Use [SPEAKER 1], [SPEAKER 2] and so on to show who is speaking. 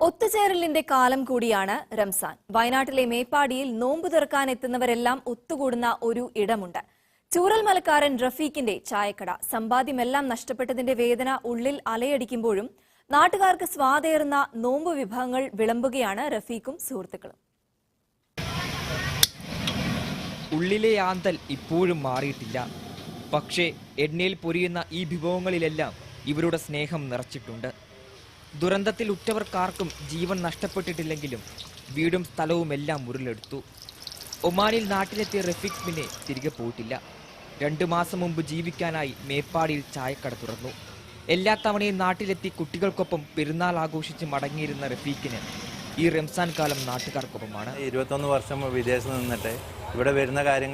[SPEAKER 1] ഒത്തുചേരലിന്റെ കാലം കൂടിയാണ് റംസാൻ. വയനാട്ടിലെ മേപ്പാടിയിൽ നോമ്പ് തുറക്കാൻ എത്തുന്നവരെല്ലാം ഒത്തുകൂടുന്ന ഒരു ഇടമുണ്ട്. ചൂറൽ മലക്കാരൻ റഫീഖിന്റെ ചായക്കട. സമ്പാദ്യമെല്ലാം നഷ്ടപ്പെട്ടതിന്റെ വേദന ഉള്ളിൽ അലയടിക്കുമ്പോഴും നാട്ടുകാർക്ക് സ്വാതേറുന്ന നോമ്പ് വിഭവങ്ങൾ വിളമ്പുകയാണ് റഫീഖും സുഹൃത്തുക്കളും.
[SPEAKER 2] ഉള്ളിലെ ആന്തൽ ഇപ്പോഴും മാറിയിട്ടില്ല. പക്ഷേ എണ്ണയിൽ പൊരിയുന്ന ഈ വിഭവങ്ങളിലെല്ലാം ഇവരുടെ സ്നേഹം നിറച്ചിട്ടുണ്ട്. ദുരന്തത്തിൽ ഉറ്റവർക്കാർക്കും ജീവൻ നഷ്ടപ്പെട്ടിട്ടില്ലെങ്കിലും വീടും സ്ഥലവും എല്ലാം മുറിലെടുത്തു. ഒമാനിൽ നാട്ടിലെത്തിയ റഫീഖ് പിന്നെ തിരികെ പോയിട്ടില്ല. രണ്ടു മാസം മുമ്പ് ജീവിക്കാനായി മേപ്പാടിയിൽ ചായക്കട തുറന്നു. എല്ലാ തവണയും നാട്ടിലെത്തി കുട്ടികൾക്കൊപ്പം പെരുന്നാൾ ആഘോഷിച്ച് മടങ്ങിയിരുന്ന റഫീഖിന് ഈ റംസാൻ കാലം നാട്ടുകാർക്കൊപ്പമാണ്.
[SPEAKER 3] ഇരുപത്തൊന്ന് വർഷം വിദേശത്ത് നിന്നിട്ട് ഇവിടെ വരുന്ന കാര്യങ്ങൾ